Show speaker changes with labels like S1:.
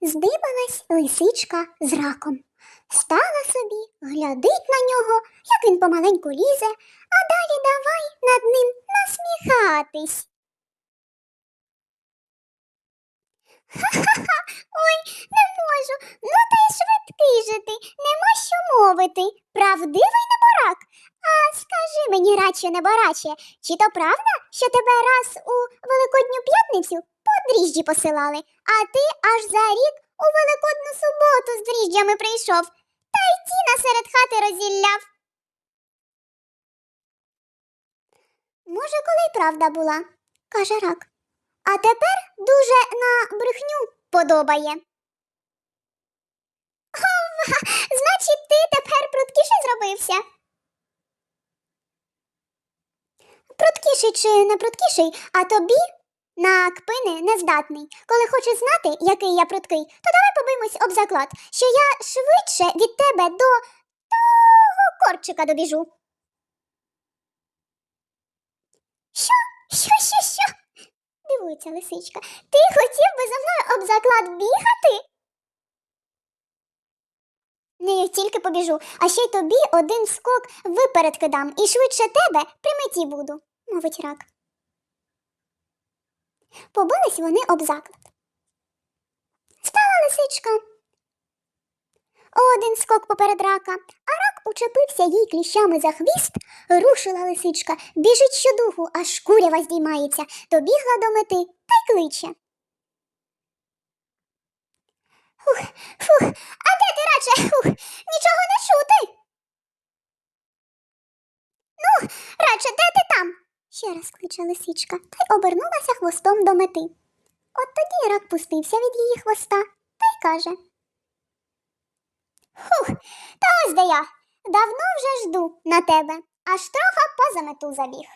S1: Здибалась лисичка з раком. Стала собі, глядить на нього, як він помаленьку лізе, а далі давай над ним насміхатись. Ха-ха-ха, ой, не можу. Ну та й швидкий же ти, нема що мовити. Правдивий неборак. А скажи мені, радше небораче, чи то правда, що тебе раз у Великодню п'ятницю дріжджі посилали, а ти аж за рік у Великодну суботу з дріжджами прийшов, та й ті насеред хати розілляв. Може, коли й правда була, каже рак. А тепер дуже на брехню подобає. Ова, значить, ти тепер пруткіший зробився. Пруткіший чи не пруткіший, а тобі на кпини нездатний. Коли хочеш знати, який я пруткий, то давай побимось об заклад, що я швидше від тебе до того корчика добіжу. Що? Що, що, що? Дивується лисичка. Ти хотів би за мною об заклад бігати? Не тільки побіжу, а ще й тобі один скок виперед кидам і швидше тебе при меті буду, мовить рак. Побились вони об заклад. Стала лисичка. Один скок поперед рака, а рак учепився їй кліщами за хвіст, рушила лисичка, біжить щодуху, аж курява здіймається, добігла до мети та й кличе. Фух, фух, а де ти радше? Фух, нічого не чути. Ну, радше, де ти там? Ще раз кличе лисичка та й обернулася хвостом до мети. От тоді рак пустився від її хвоста та й каже. Фух, та ось де я. Давно вже жду на тебе, аж трохи поза мету забіг.